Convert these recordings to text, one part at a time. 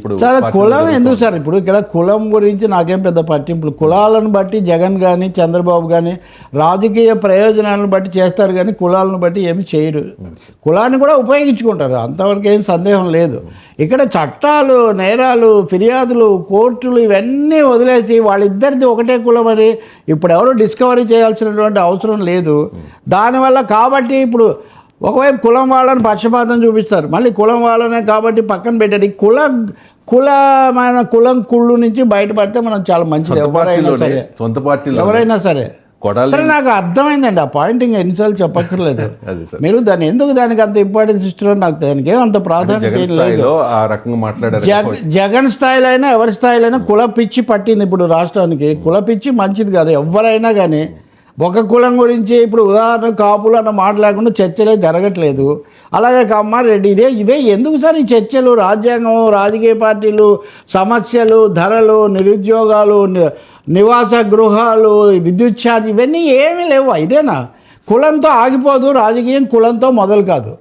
ఇప్పుడు సార్ కులం. ఎందుకు సార్? ఇప్పుడు ఇక్కడ కులం గురించి నాకేం పెద్ద పట్టింపులు కులాలను బట్టి జగన్ కానీ చంద్రబాబు కానీ రాజకీయ ప్రయోజనాలను బట్టి చేస్తారు కానీ కులాలను బట్టి ఏమి చేయరు. కులాన్ని కూడా ఉపయోగించుకుంటారు. అంతవరకు ఏం సందేహం లేదు. ఇక్కడ చట్టాలు నేరాలు ఫిర్యాదులు కోర్టులు ఇవన్నీ వదిలేసి వాళ్ళిద్దరిది ఒకటే కులం అని ఇప్పుడు ఎవరు డిస్కవరీ చేయాల్సినటువంటి అవసరం లేదు. దానివల్ల కాబట్టి ఇప్పుడు ఒకవైపు కులం వాళ్ళని పక్షపాతం చూపిస్తారు. మళ్ళీ కులం వాళ్ళనే కాబట్టి పక్కన పెట్టారు ఈ కుల కులమైన కులం కుళ్ళు నుంచి బయటపడితే మనం చాలా మంచిది. ఎవరైనా సరే. సొంత ఎవరైనా సరే. సరే నాకు అర్థమైందండి. ఆ పాయింట్ ఇంకా ఎన్నిసార్లు చెప్పక్కర్లేదు. మీరు దాన్ని ఎందుకు దానికి అంత ఇంపార్టెన్స్ ఇస్తున్నారో నాకు దానికి అంత ప్రాధాన్యత లేదు జగన్ స్థాయిలో అయినా ఎవరి స్థాయిలో అయినా కుల పిచ్చి పట్టింది ఇప్పుడు రాష్ట్రానికి. కుల పిచ్చి మంచిది కాదు. ఎవరైనా కానీ ఒక కులం గురించి ఇప్పుడు ఉదాహరణ కాపులు అన్న మాట లేకుండా చర్చలే జరగట్లేదు. అలాగే కమ్మారెడ్డి ఇదే ఇదే ఎందుకు సార్ ఈ చర్చలు? రాజ్యాంగం రాజకీయ పార్టీలు సమస్యలు ధరలు నిరుద్యోగాలు నివాస గృహాలు విద్యుత్ ఛార్జ్ ఇవన్నీ ఏమీ లేవు. ఇదేనా? కులంతో ఆగిపోదు రాజకీయం కులంతో మొదలు కాదు.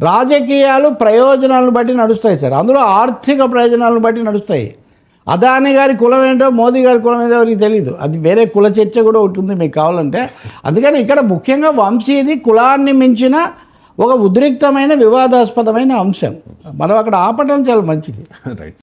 రాజకీయాలు ప్రయోజనాలను బట్టి నడుస్తాయి సార్. అందులో ఆర్థిక ప్రయోజనాలను బట్టి నడుస్తాయి. అదాని గారి కులం ఏంటో మోదీ గారి కులం ఏంటో ఎవరికి తెలియదు అది వేరే కుల చర్చ కూడా ఉంటుంది మీకు కావాలంటే. అందుకని ఇక్కడ ముఖ్యంగా వంశీది కులాన్ని మించిన ఒక ఉద్రిక్తమైన వివాదాస్పదమైన అంశం. మనం అక్కడ ఆపటం చాలా మంచిది. రైట్